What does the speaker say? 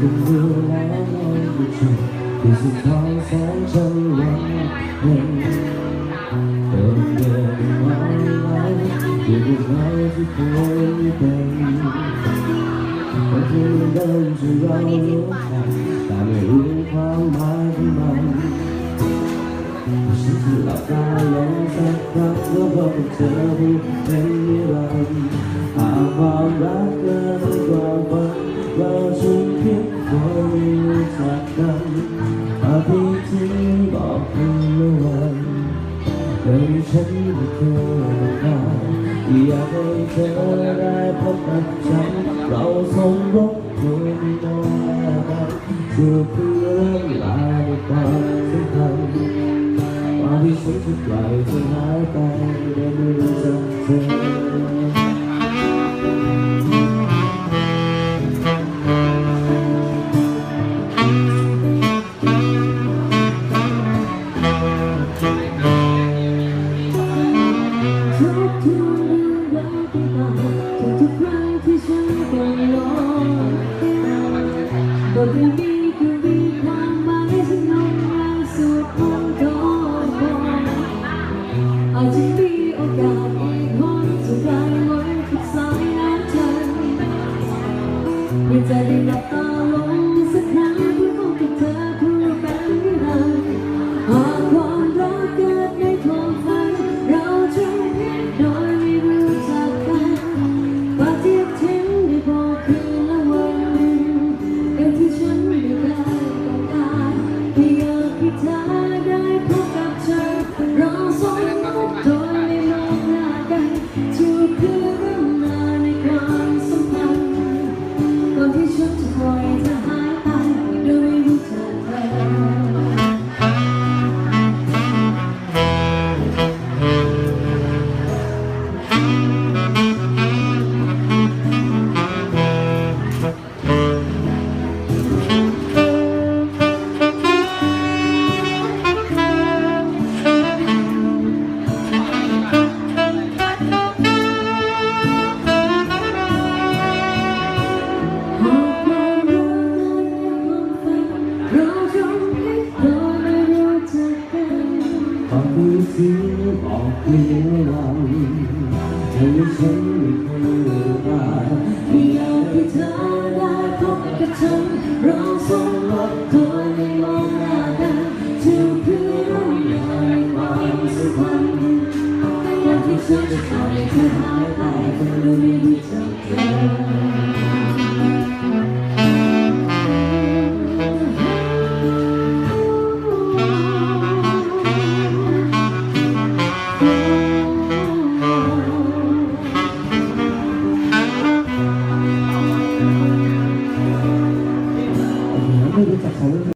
cùng yêu em như trời thì dù thái sáng chân lắm em em về mãi mãi thì một ngày thì thôi tình anh khi đơn chỉ đau lúc này ta người yêu thoáng mãi với mình sự là ta lớn sắc sắc giữa vòng trời em như lòng ที่ทิ้งบอกคุณเมื่อวันโดยฉันไม่เคยได้อยากให้เธอได้พบกับฉัน เราสมรบคุยนอนจูบเพื่อเรื่องราวในความสัมพันธ์ความที่ฉันจะปล่อยเธอหายไป 我 ที่ชุดจะคอยจะหา ถึงบอกเลี้ยวเราเธอฉันไม่เคยได้ไม่เราที่เธอได้พบกับฉันเราสองคนเคยมองหน้า